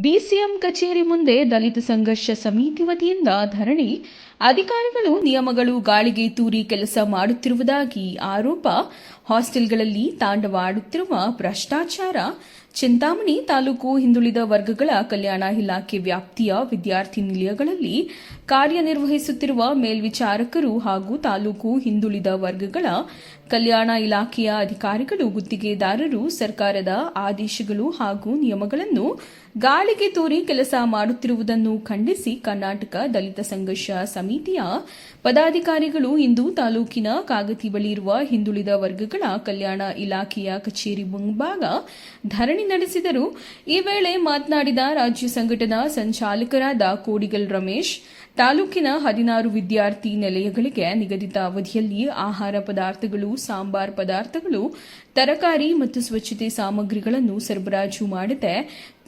BCM ಕಚೇರಿ ಮುಂದೆ ದಲಿತ ಸಂಘರ್ಷ ಸಮಿತಿ ವತಿಯಿಂದ ಧರಣಿ ಅಧಿಕಾರಿಗಳು ನಿಯಮಗಳು ಗಾಳಿಗೆ ತೂರಿ ಕೆಲಸ ಮಾಡುತ್ತಿರುವುದಾಗಿ ಆರೋಪ. ಹಾಸ್ಟೆಲ್ಗಳಲ್ಲಿ ತಾಂಡವಾಡುತ್ತಿರುವ ಭ್ರಷ್ಟಾಚಾರ. ಚಿಂತಾಮಣಿ ತಾಲೂಕು ಹಿಂದುಳಿದ ವರ್ಗಗಳ ಕಲ್ಯಾಣ ಇಲಾಖೆ ವ್ಯಾಪ್ತಿಯ ವಿದ್ಯಾರ್ಥಿ ನಿಲಯಗಳಲ್ಲಿ ಕಾರ್ಯನಿರ್ವಹಿಸುತ್ತಿರುವ ಮೇಲ್ವಿಚಾರಕರು ಹಾಗೂ ತಾಲೂಕು ಹಿಂದುಳಿದ ವರ್ಗಗಳ ಕಲ್ಯಾಣ ಇಲಾಖೆಯ ಅಧಿಕಾರಿಗಳು ಗುತ್ತಿಗೆದಾರರು ಸರ್ಕಾರದ ಆದೇಶಗಳು ಹಾಗೂ ನಿಯಮಗಳನ್ನು ಗಾಳಿಗೆ ತೋರಿ ಕೆಲಸ ಮಾಡುತ್ತಿರುವುದನ್ನು ಖಂಡಿಸಿ ಕರ್ನಾಟಕ ದಲಿತ ಸಂಘರ್ಷ ಸಮಿತಿಯ ಪದಾಧಿಕಾರಿಗಳು ಇಂದು ತಾಲೂಕಿನ ಕಾಗತಿ ಬಳಿ ಇರುವ ಹಿಂದುಳಿದ ವರ್ಗಗಳ ಕಲ್ಯಾಣ ಇಲಾಖೆಯ ಕಚೇರಿ ಮುಂಭಾಗ ಧರಣಿ ನಡೆಸಿದರು. ಈ ವೇಳೆ ಮಾತನಾಡಿದ ರಾಜ್ಯ ಸಂಘಟನಾ ಸಂಚಾಲಕರಾದ ಕೋಡಿಗಲ್ ರಮೇಶ್, ತಾಲೂಕಿನ ಹದಿನಾರು ವಿದ್ಯಾರ್ಥಿ ನಿಲಯಗಳಿಗೆ ನಿಗದಿತ ಅವಧಿಯಲ್ಲಿ ಆಹಾರ ಪದಾರ್ಥಗಳು, ಸಾಂಬಾರ್ ಪದಾರ್ಥಗಳು ತರಕಾರಿ ಮತ್ತು ಸ್ವಚ್ಛತೆ ಸಾಮಗ್ರಿಗಳನ್ನು ಸರಬರಾಜು ಮಾಡದೆ.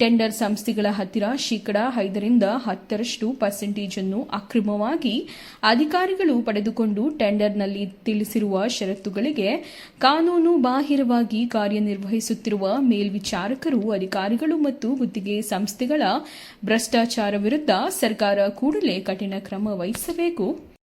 ಟೆಂಡರ್ ಸಂಸ್ಥೆಗಳ ಹತ್ತಿರ ಶೇಕಡಾ ಐದರಿಂದ ಹತ್ತರಷ್ಟು ಪರ್ಸೆಂಟೇಜ್ ಅನ್ನು ಅಕ್ರಮವಾಗಿ ಅಧಿಕಾರಿಗಳು ಪಡೆದುಕೊಂಡು ಟೆಂಡರ್ನಲ್ಲಿ ತಿಳಿಸಿರುವ ಷರತ್ತುಗಳಿಗೆ ಕಾನೂನು ಬಾಹಿರವಾಗಿ ಕಾರ್ಯನಿರ್ವಹಿಸುತ್ತಿರುವ ಮೇಲ್ವಿಚಾರಕರು, ಅಧಿಕಾರಿಗಳು ಮತ್ತು ಗುತ್ತಿಗೆ ಸಂಸ್ಥೆಗಳ ಭ್ರಷ್ಟಾಚಾರ ವಿರುದ್ಧ ಸರ್ಕಾರ ಕೂಡಲೇ ಕಠಿಣ ಕ್ರಮ ವಹಿಸಬೇಕು.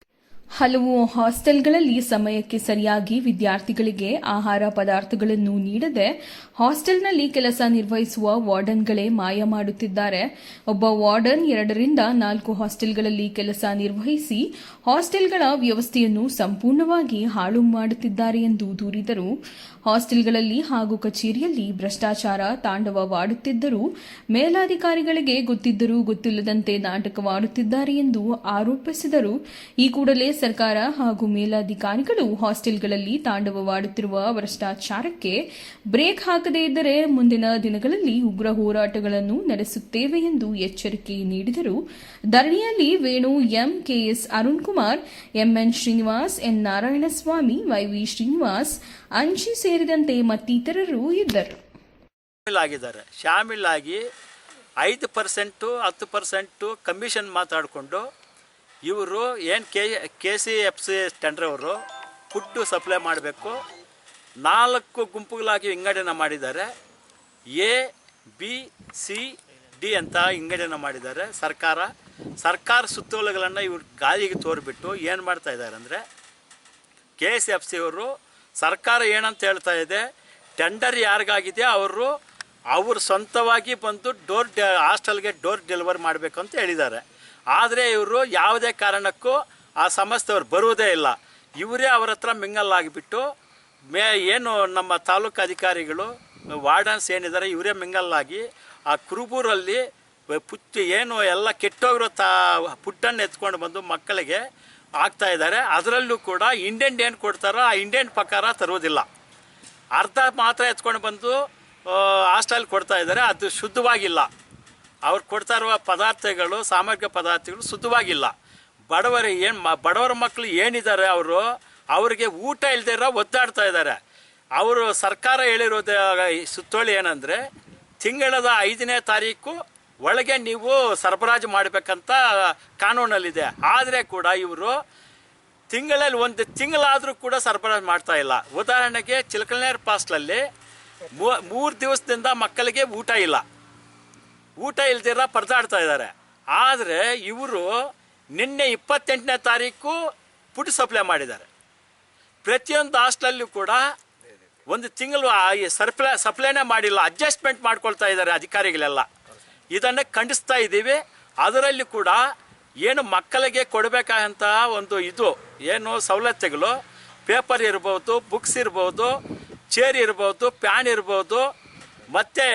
ಹಲವು ಹಾಸ್ಟೆಲ್ಗಳಲ್ಲಿ ಸಮಯಕ್ಕೆ ಸರಿಯಾಗಿ ವಿದ್ಯಾರ್ಥಿಗಳಿಗೆ ಆಹಾರ ಪದಾರ್ಥಗಳನ್ನು ನೀಡದೆ ಹಾಸ್ಟೆಲ್ನಲ್ಲಿ ಕೆಲಸ ನಿರ್ವಹಿಸುವ ವಾರ್ಡನ್ಗಳೇ ಮಾಯ ಮಾಡುತ್ತಿದ್ದಾರೆ. ಒಬ್ಬ ವಾರ್ಡನ್ ಎರಡರಿಂದ ನಾಲ್ಕು ಹಾಸ್ಟೆಲ್ಗಳಲ್ಲಿ ಕೆಲಸ ನಿರ್ವಹಿಸಿ ಹಾಸ್ಟೆಲ್ಗಳ ವ್ಯವಸ್ಥೆಯನ್ನು ಸಂಪೂರ್ಣವಾಗಿ ಹಾಳು ಮಾಡುತ್ತಿದ್ದಾರೆ ಎಂದು ದೂರಿದರು. ಹಾಸ್ಟೆಲ್ಗಳಲ್ಲಿ ಹಾಗೂ ಕಚೇರಿಯಲ್ಲಿ ಭ್ರಷ್ಟಾಚಾರ ತಾಂಡವವಾಡುತ್ತಿದ್ದರೂ ಮೇಲಾಧಿಕಾರಿಗಳಿಗೆ ಗೊತ್ತಿದ್ದರೂ ಗೊತ್ತಿಲ್ಲದಂತೆ ನಾಟಕವಾಡುತ್ತಿದ್ದಾರೆ ಎಂದು ಆರೋಪಿಸಿದರು. ಈ ಕೂಡಲೇ ಸರ್ಕಾರ ಹಾಗೂ ಮೇಲಾಧಿಕಾರಿಗಳು ಹಾಸ್ಟೆಲ್ಗಳಲ್ಲಿ ತಾಂಡವವಾಡುತ್ತಿರುವ ಭ್ರಷ್ಟಾಚಾರಕ್ಕೆ ಬ್ರೇಕ್ ಹಾಕದೇ ಇದ್ದರೆ ಮುಂದಿನ ದಿನಗಳಲ್ಲಿ ಉಗ್ರ ಹೋರಾಟಗಳನ್ನು ನಡೆಸುತ್ತೇವೆ ಎಂದು ಎಚ್ಚರಿಕೆ ನೀಡಿದರು. ಧರಣಿಯಲ್ಲಿ Venu M KS Arun Kumar MN Srinivas, N Narayanaswamy, YV Srinivas ಅಂಚಿ ಸೇರಿದಂತೆ ಮತ್ತಿತರರು ಇದ್ದರು. ಆಗಿದ್ದಾರೆ ಶಾಮಿಲಾಗಿ ಐದು ಪರ್ಸೆಂಟು, ಹತ್ತು ಪರ್ಸೆಂಟು ಕಮಿಷನ್ ಮಾತಾಡಿಕೊಂಡು ಇವರು ಏನು K K C F C tender ಅವರು ಫುಡ್ಡು ಸಪ್ಲೈ ಮಾಡಬೇಕು. ನಾಲ್ಕು ಗುಂಪುಗಳಾಗಿ ವಿಂಗಡಣೆ ಮಾಡಿದ್ದಾರೆ. ಎ, ಬಿ, ಸಿ, ಡಿ ಅಂತ ವಿಂಗಡಣೆ ಮಾಡಿದ್ದಾರೆ ಸರ್ಕಾರ. ಸರ್ಕಾರ ಸುತ್ತೋಲೆಗಳನ್ನು ಇವ್ರು ಗಾಳಿಗೆ ತೋರಿಬಿಟ್ಟು ಏನು ಮಾಡ್ತಾ ಇದ್ದಾರೆ ಅಂದರೆ ಕೆ ಎಸ್ ಎಫ್ ಸಿ ಅವರು ಸರ್ಕಾರ ಏನಂತ ಹೇಳ್ತಾ ಇದೆ ಟೆಂಡರ್ ಯಾರಿಗಾಗಿದೆ ಅವರು ಅವರು ಸ್ವಂತವಾಗಿ ಬಂದು ಡೋರ್ ಡೆ ಹಾಸ್ಟೆಲ್ಗೆ ಡೋರ್ ಡೆಲಿವರಿ ಮಾಡಬೇಕು ಅಂತ ಹೇಳಿದ್ದಾರೆ. ಆದರೆ ಇವರು ಯಾವುದೇ ಕಾರಣಕ್ಕೂ ಆ ಸಂಸ್ಥೆಯವ್ರು ಬರುವುದೇ ಇಲ್ಲ. ಇವರೇ ಅವರ ಹತ್ರ ಮಿಂಗಲ್ ಆಗಿಬಿಟ್ಟು ಮೇ ಏನು ನಮ್ಮ ತಾಲೂಕು ಅಧಿಕಾರಿಗಳು, ವಾರ್ಡನ್ಸ್ ಏನಿದ್ದಾರೆ ಇವರೇ ಮಿಂಗಲ್ಲಾಗಿ ಆ ಕುರುಬೂರಲ್ಲಿ ಪುತ್ತಿ ಏನು ಎಲ್ಲ ಕೆಟ್ಟೋಗಿರೋ ತಾ ಪುಟ್ಟನ್ನು ಎತ್ಕೊಂಡು ಬಂದು ಮಕ್ಕಳಿಗೆ ಆಗ್ತಾ ಇದ್ದಾರೆ. ಅದರಲ್ಲೂ ಕೂಡ ಇಂಡೆಂಟ್ ಏನು ಕೊಡ್ತಾರೋ ಆ ಇಂಡೆಂಟ್ ಪ್ರಕಾರ ತರುವುದಿಲ್ಲ. ಅರ್ಧ ಮಾತ್ರ ಎತ್ಕೊಂಡು ಬಂದು ಹಾಸ್ಟೆಲ್ ಕೊಡ್ತಾ ಇದ್ದಾರೆ. ಅದು ಶುದ್ಧವಾಗಿಲ್ಲ. ಅವ್ರು ಕೊಡ್ತಾ ಇರುವ ಪದಾರ್ಥಗಳು ಸಾಮಗ್ರಿಕ ಪದಾರ್ಥಗಳು ಶುದ್ಧವಾಗಿಲ್ಲ. ಬಡವರ ಏನು ಮ, ಬಡವರ ಮಕ್ಕಳು ಏನಿದ್ದಾರೆ ಅವರು, ಅವರಿಗೆ ಊಟ ಇಲ್ಲದೆ ಇರೋ ಒದ್ದಾಡ್ತಾ ಇದ್ದಾರೆ. ಅವರು ಸರ್ಕಾರ ಹೇಳಿರೋದು ಸುತ್ತೋಳಿ ಏನಂದರೆ, ತಿಂಗಳದ ಐದನೇ ತಾರೀಕು ಒಳಗೆ ನೀವು ಸರಬರಾಜು ಮಾಡಬೇಕಂತ ಕಾನೂನಲ್ಲಿದೆ. ಆದರೆ ಕೂಡ ಇವರು ತಿಂಗಳಲ್ಲಿ ಒಂದು ತಿಂಗಳಾದರೂ ಕೂಡ ಸರಬರಾಜು ಮಾಡ್ತಾ ಇಲ್ಲ. ಉದಾಹರಣೆಗೆ ಚಿಲಕಲ್ನೇರ್ ಪಾಸ್ಟ್ಲಲ್ಲಿ ಮೂರು ದಿವಸದಿಂದ ಮಕ್ಕಳಿಗೆ ಊಟ ಇಲ್ಲ. ಊಟ ಇಲ್ದಿರ ಪರದಾಡ್ತಾ ಇದ್ದಾರೆ. ಆದರೆ ಇವರು ನಿನ್ನೆ ಇಪ್ಪತ್ತೆಂಟನೇ ತಾರೀಕು ಫುಡ್ ಸಪ್ಲೈ ಮಾಡಿದ್ದಾರೆ. ಪ್ರತಿಯೊಂದು ಹಾಸ್ಟೆಲ್ಲೂ ಕೂಡ ಒಂದು ತಿಂಗಳು ಸರ್ಪ್ಲೈ, ಸಪ್ಲೈನೇ ಮಾಡಿಲ್ಲ, ಅಡ್ಜಸ್ಟ್ಮೆಂಟ್ ಮಾಡ್ಕೊಳ್ತಾ ಇದ್ದಾರೆ ಅಧಿಕಾರಿಗಳೆಲ್ಲ. ಇದನ್ನು ಖಂಡಿಸ್ತಾ ಇದ್ದೀವಿ. ಅದರಲ್ಲಿ ಕೂಡ ಏನು ಮಕ್ಕಳಿಗೆ ಕೊಡಬೇಕಾದಂಥ ಒಂದು ಇದು, ಏನು ಸವಲತ್ತುಗಳು, ಪೇಪರ್ ಇರ್ಬೋದು, ಬುಕ್ಸ್ ಇರ್ಬೋದು, ಚೇರ್ ಇರ್ಬೋದು, ಪ್ಯಾನ್ ಇರ್ಬೋದು, ಮತ್ತು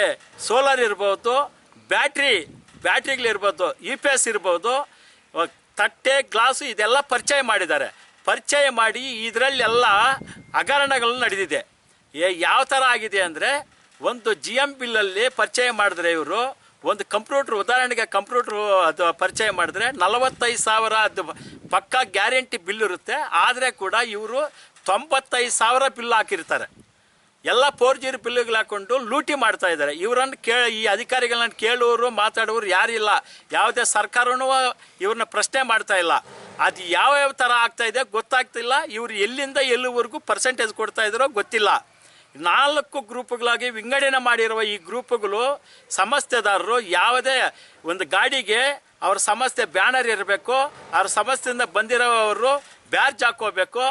ಸೋಲಾರ್ ಇರ್ಬೋದು ಬ್ಯಾಟ್ರಿ ಬ್ಯಾಟ್ರಿಗಳಿರ್ಬೋದು ಯು ಪಿ ಎಸ್ ಇರ್ಬೋದು ತಟ್ಟೆ, ಗ್ಲಾಸು ಇದೆಲ್ಲ ಪರಿಚಯ ಮಾಡಿದ್ದಾರೆ. ಪರಿಚಯ ಮಾಡಿ ಇದರಲ್ಲೆಲ್ಲ ಹಗರಣಗಳು ನಡೆದಿದೆ. ಯಾವ ಥರ ಆಗಿದೆ ಅಂದರೆ, ಒಂದು ಜಿ ಎಂ ಬಿಲ್ಲಲ್ಲಿ ಪರಿಚಯ ಮಾಡಿದ್ರೆ ಇವರು, ಒಂದು ಕಂಪ್ಯೂಟ್ರ್, ಉದಾಹರಣೆಗೆ ಕಂಪ್ಯೂಟ್ರು ಅದು ಪರಿಚಯ ಮಾಡಿದ್ರೆ ನಲವತ್ತೈದು ಸಾವಿರ ಅದು ಪಕ್ಕಾ ಗ್ಯಾರಂಟಿ ಬಿಲ್ ಇರುತ್ತೆ. ಆದರೆ ಕೂಡ ಇವರು ತೊಂಬತ್ತೈದು ಸಾವಿರ ಬಿಲ್ ಹಾಕಿರ್ತಾರೆ. ಎಲ್ಲ ಫೋರ್ ಜಿ ಬಿಲ್ಗಳು ಹಾಕೊಂಡು ಲೂಟಿ ಮಾಡ್ತಾ ಇದ್ದಾರೆ. ಇವರನ್ನು ಕೇ ಈ ಅಧಿಕಾರಿಗಳನ್ನ ಕೇಳುವವರು ಮಾತಾಡುವವರು ಯಾರಿಲ್ಲ ಯಾವುದೇ ಸರ್ಕಾರನೂ ಇವ್ರನ್ನ ಪ್ರಶ್ನೆ ಮಾಡ್ತಾ ಇಲ್ಲ. ಅದು ಯಾವ ಯಾವ ಥರ ಆಗ್ತಾ ಇದೆ ಗೊತ್ತಾಗ್ತಿಲ್ಲ ಇವರು ಎಲ್ಲಿಂದ ಎಲ್ಲಿವರೆಗೂ ಪರ್ಸೆಂಟೇಜ್ ಕೊಡ್ತಾ ಇದ್ದಾರೋ ಗೊತ್ತಿಲ್ಲ. ನಾಲ್ಕು ಗ್ರೂಪ್ಗಳಾಗಿ ವಿಂಗಡಣೆ ಮಾಡಿರುವ ಈ ಗ್ರೂಪ್ಗಳು ಸಮಸ್ಯೆದಾರರು. ಯಾವುದೇ ಒಂದು ಗಾಡಿಗೆ ಅವ್ರ ಸಮಸ್ಯೆ ಬ್ಯಾನರ್ ಇರಬೇಕು, ಅವ್ರ ಸಮಸ್ಯೆಯಿಂದ ಬಂದಿರೋವರು ಬ್ಯಾರ್ಜ್ ಹಾಕೋಬೇಕು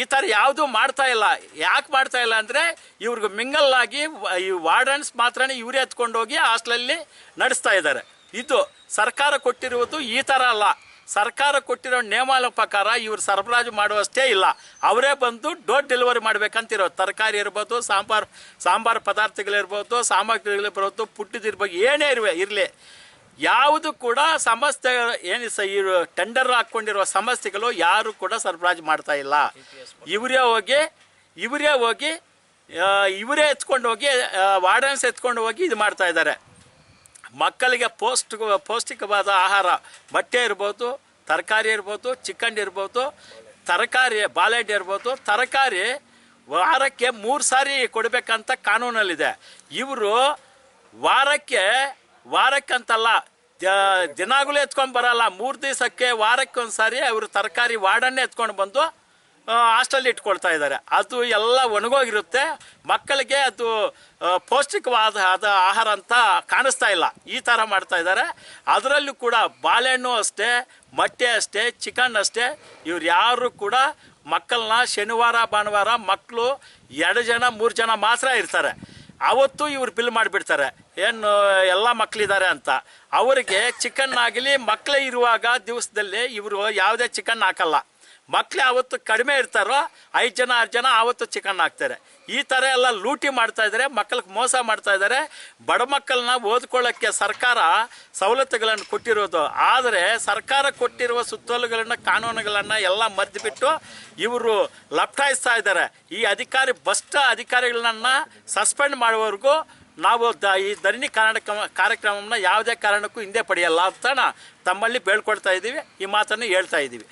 ಈ ಥರ ಯಾವುದು ಮಾಡ್ತಾ ಇಲ್ಲ. ಯಾಕೆ ಮಾಡ್ತಾ ಇಲ್ಲ ಅಂದರೆ ಇವ್ರಿಗೆ ಮಿಂಗಲ್ ಆಗಿ ಈ ವಾರ್ಡನ್ಸ್ ಮಾತ್ರನೇ ಇವರೇ ಎತ್ಕೊಂಡು ಹೋಗಿ ಹಾಸ್ಟೆಲಲ್ಲಿ ನಡೆಸ್ತಾ ಇದ್ದಾರೆ ಇದು ಸರ್ಕಾರ ಕೊಟ್ಟಿರುವುದು ಈ ಥರ ಅಲ್ಲ. ಸರ್ಕಾರ ಕೊಟ್ಟಿರೋ ನಿಯಮಾವಳಿ ಪ್ರಕಾರ ಇವರು ಸರಬರಾಜು ಮಾಡುವಷ್ಟೇ ಇಲ್ಲ. ಅವರೇ ಬಂದು ಡೋರ್ ಡೆಲಿವರಿ ಮಾಡ್ಬೇಕಂತಿರೋ ತರಕಾರಿ ಇರ್ಬೋದು, ಸಾಂಬಾರು ಸಾಂಬಾರು ಪದಾರ್ಥಗಳಿರ್ಬೋದು ಸಾಮಗ್ರಿಗಳಿರ್ಬೋದು ಪುಟ್ಟಿದಿರ್ಬೋದು ಏನೇ ಇರುವೆ, ಇರಲಿ. ಯಾವುದು ಕೂಡ ಸಮಸ್ಯೆ ಏನು ಟೆಂಡರ್ ಹಾಕ್ಕೊಂಡಿರುವ ಸಮಸ್ಯೆಗಳು ಯಾರು ಕೂಡ ಸರಬರಾಜು ಮಾಡ್ತಾ ಇಲ್ಲ. ಇವರೇ ಹೋಗಿ ಇವರೇ ಹೋಗಿ ಇವರೇ ಎತ್ಕೊಂಡು ಹೋಗಿ ವಾರ್ಡನ್ಸ್ ಎತ್ಕೊಂಡು ಹೋಗಿ ಇದು ಮಾಡ್ತಾ ಇದ್ದಾರೆ. ಮಕ್ಕಳಿಗೆ ಪೌಷ್ಟಿಕ ಪೌಷ್ಟಿಕವಾದ ಆಹಾರ, ಬಟ್ಟೆ ಇರ್ಬೋದು, ತರಕಾರಿ ಇರ್ಬೋದು ಚಿಕನ್ ಇರ್ಬೋದು, ತರಕಾರಿ, ಬಾಳೆಹಣ್ಣು ಇರ್ಬೋದು, ತರಕಾರಿ ವಾರಕ್ಕೆ ಮೂರು ಸಾರಿ ಕೊಡಬೇಕಂತ ಕಾನೂನಲ್ಲಿದೆ. ಇವರು ವಾರಕ್ಕೆ ವಾರಕ್ಕಂತಲ್ಲ ದಿನಾಗಲೂ ಎತ್ಕೊಂಡು ಬರಲ್ಲ. ಮೂರು ದಿವಸಕ್ಕೆ ವಾರಕ್ಕೆ ಒಂದ್ಸಾರಿ ಅವರು ತರಕಾರಿ ವಾರ್ಡನ್ನೇ ಎತ್ಕೊಂಡು ಬಂದು ಹಾಸ್ಟೆಲ್ ಇಟ್ಕೊಳ್ತಾ ಇದ್ದಾರೆ. ಅದು ಎಲ್ಲ ಒಣಗೋಗಿರುತ್ತೆ. ಮಕ್ಕಳಿಗೆ ಅದು ಪೌಷ್ಟಿಕವಾದ ಆದ ಆಹಾರ ಅಂತ ಕಾಣಿಸ್ತಾ ಇಲ್ಲ. ಈ ಥರ ಮಾಡ್ತಾ ಇದ್ದಾರೆ. ಅದರಲ್ಲೂ ಕೂಡ ಬಾಳೆಹಣ್ಣು ಅಷ್ಟೇ, ಮೊಟ್ಟೆ ಅಷ್ಟೇ, ಚಿಕನ್ ಅಷ್ಟೇ. ಇವ್ರು ಯಾರು ಕೂಡ ಮಕ್ಕಳನ್ನ ಶನಿವಾರ, ಭಾನುವಾರ ಮಕ್ಕಳು ಎರಡು ಜನ, ಮೂರು ಜನ ಮಾತ್ರ ಇರ್ತಾರೆ. ಅವತ್ತು ಇವ್ರು ಬಿಲ್ ಮಾಡಿಬಿಡ್ತಾರೆ. ಏನು, ಎಲ್ಲ ಮಕ್ಕಳಿದ್ದಾರೆ ಅಂತ. ಅವರಿಗೆ ಚಿಕನ್ ಆಗಲಿ ಮಕ್ಕಳೇ ಇರುವಾಗ ದಿವಸದಲ್ಲಿ ಇವರು ಯಾವುದೇ ಚಿಕನ್ ಹಾಕಲ್ಲ. ಮಕ್ಳು ಯಾವತ್ತು ಕಡಿಮೆ ಇರ್ತಾರೋ, ಐದು ಜನ, ಆರು ಜನ ಆವತ್ತು ಚಿಕನ್ ಹಾಕ್ತಾರೆ. ಈ ಥರ ಎಲ್ಲ ಲೂಟಿ ಮಾಡ್ತಾ ಇದ್ದಾರೆ ಮಕ್ಕಳಿಗೆ ಮೋಸ ಮಾಡ್ತಾ ಇದ್ದಾರೆ ಬಡ ಮಕ್ಕಳನ್ನ ಓದ್ಕೊಳ್ಳೋಕ್ಕೆ ಸರ್ಕಾರ ಸವಲತ್ತುಗಳನ್ನು ಕೊಟ್ಟಿರೋದು. ಆದರೆ ಸರ್ಕಾರ ಕೊಟ್ಟಿರುವ ಸುತ್ತೋಲೆಗಳನ್ನ, ಕಾನೂನುಗಳನ್ನು ಎಲ್ಲ ಮರೆತುಬಿಟ್ಟು ಇವರು ಲಪ್ಟಾಯಿಸ್ತಾ ಇದ್ದಾರೆ ಈ ಅಧಿಕಾರಿ, ಭ್ರಷ್ಟ ಅಧಿಕಾರಿಗಳನ್ನ ಸಸ್ಪೆಂಡ್ ಮಾಡುವವರೆಗೂ ನಾವು ದ, ಈ ಧರಣಿ ಕಾರ್ಯಕ್ರಮ, ಕಾರ್ಯಕ್ರಮವನ್ನು ಯಾವುದೇ ಕಾರಣಕ್ಕೂ ಹಿಂದೆ ಪಡೆಯಲ್ಲ ಅಂತ ತಮ್ಮಲ್ಲಿ ಬೇಳ್ಕೊಳ್ತಾ ಇದ್ದೀವಿ ಈ ಮಾತನ್ನು ಹೇಳ್ತಾ ಇದ್ದೀವಿ